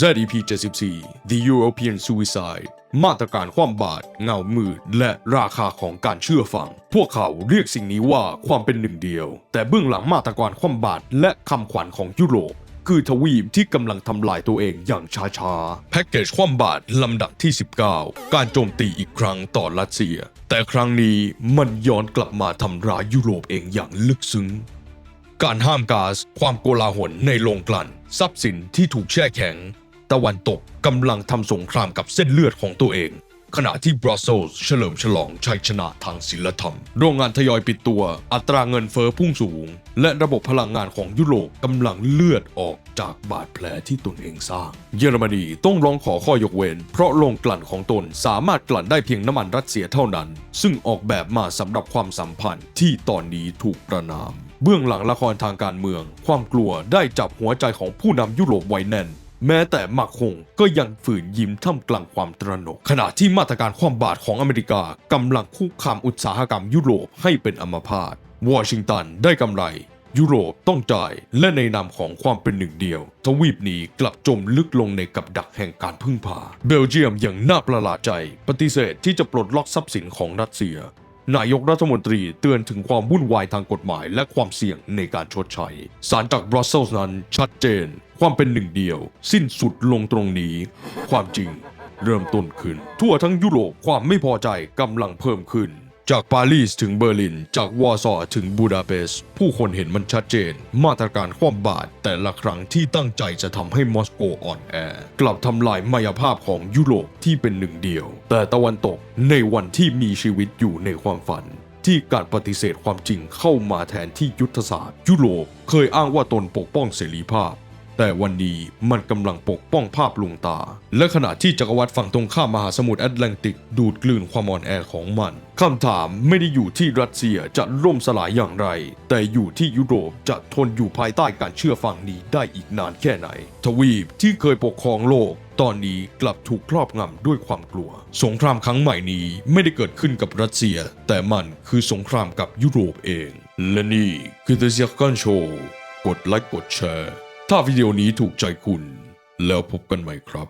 ZEP 74 The European Suicide มาตรการความบาดเงามืด และราคาของการเชื่อฟัง พวกเขาเรียกสิ่งนี้ว่าความเป็นหนึ่งเดียว แต่เบื้องหลังมาตรการความบาดและคำขวัญของยุโรป คือทวีปที่กำลังทำลายตัวเองอย่างช้าๆ แพ็กเกจความบาดลำดับที่ 19 การโจมตีอีกครั้งต่อรัสเซีย แต่ครั้งนี้มันย้อนกลับมาทำร้ายยุโรปเองอย่างลึกซึ้งการห้ามกา๊าซความโกลาหลในโรงกลั่น ทรัพย์สินที่ถูกแช่แข็ง ตะวันตกกำลังทำสงครามกับเส้นเลือดของตัวเอง ขณะที่บรัสเซลส์เฉลิมฉลองชัยชนะทางศิลธรรม โรงงานทยอยปิดตัว อัตราเงินเฟอ้อพุ่งสูง และระบบพลังงานของยุโรปกำลังเลือดออกจากบาดแผลที่ตนเองสร้าง เยอรมนีต้องร้องขอข้อยกเว้น เพราะโรงกลั่นของตนสามารถกลั่นได้เพียงน้ำมันรัสเซียเท่านั้น ซึ่งออกแบบมาสำหรับความสัมพันธ์ที่ตอนนี้ถูกประนาม เบื้องหลังละครทางการเมือง ความกลัวได้จับหัวใจของผู้นำยุโรปไว้แน่น แม้แต่มาคงก็ยังฝืนยิ้มท่ามกลางความตระหนก ขณะที่มาตรการความบาดของอเมริกากำลังคุกคามอุตสาหกรรมยุโรปให้เป็นอัมพาตวอชิงตันได้กำไร ยุโรปต้องจ่ายและในนามของความเป็นหนึ่งเดียว ทวีปนี้กลับจมลึกลงในกับดักแห่งการพึ่งพา เบลเยียมอย่างน่าประหลาดใจ ปฏิเสธที่จะปลดล็อกทรัพย์สินของรัสเซีย นายกรัฐมนตรีเตือนถึงความวุ่นวายทางกฎหมาย และความเสี่ยงในการชดใช้สารจากบรัสเซลส์นั้นชัดเจน ความเป็นหนึ่งเดียว สิ้นสุดลงตรงนี้ ความจริงเริ่มต้นขึ้น ทั่วทั้งยุโรปความไม่พอใจกำลังเพิ่มขึ้น จากปารีสถึงเบอร์ลิน จากวอร์ซอถึงบูดาเปสต์ผู้คนเห็นมันชัดเจน มาตรการความบาดแต่ละครั้งที่ตั้งใจจะทำให้มอสโกอ่อนแอ กลับทำลายมายภาพของยุโรปที่เป็นหนึ่งเดียว แต่ตะวันตกในวันที่มีชีวิตอยู่ในความฝัน ที่การปฏิเสธความจริงเข้ามาแทนที่ยุทธศาสตร์ ยุโรปเคยอ้างว่าตนปกป้องเสรีภาพ แต่วันนี้มันกำลังปกป้องภาพลวงตา และขณะที่จักรวรรดิฝั่งตรงข้ามมหาสมุทรแอตแลนติกดูดกลืนความอ่อนแอของมันคำถามไม่ได้อยู่ที่รัสเซียจะล่มสลายอย่างไร แต่อยู่ที่ยุโรปจะทนอยู่ภายใต้การเชื่อฟังนี้ได้อีกนานแค่ไหน ทวีปที่เคยปกครองโลกตอนนี้กลับถูกครอบงำด้วยความกลัว สงครามครั้งใหม่นี้ไม่ได้เกิดขึ้นกับรัสเซีย แต่มันคือสงครามกับยุโรปเอง และนี่คือ The s e c o n Show กดไลค์กดแชร์ ถ้าวิดีโอนี้ถูกใจคุณ แล้วพบกันใหม่ครับ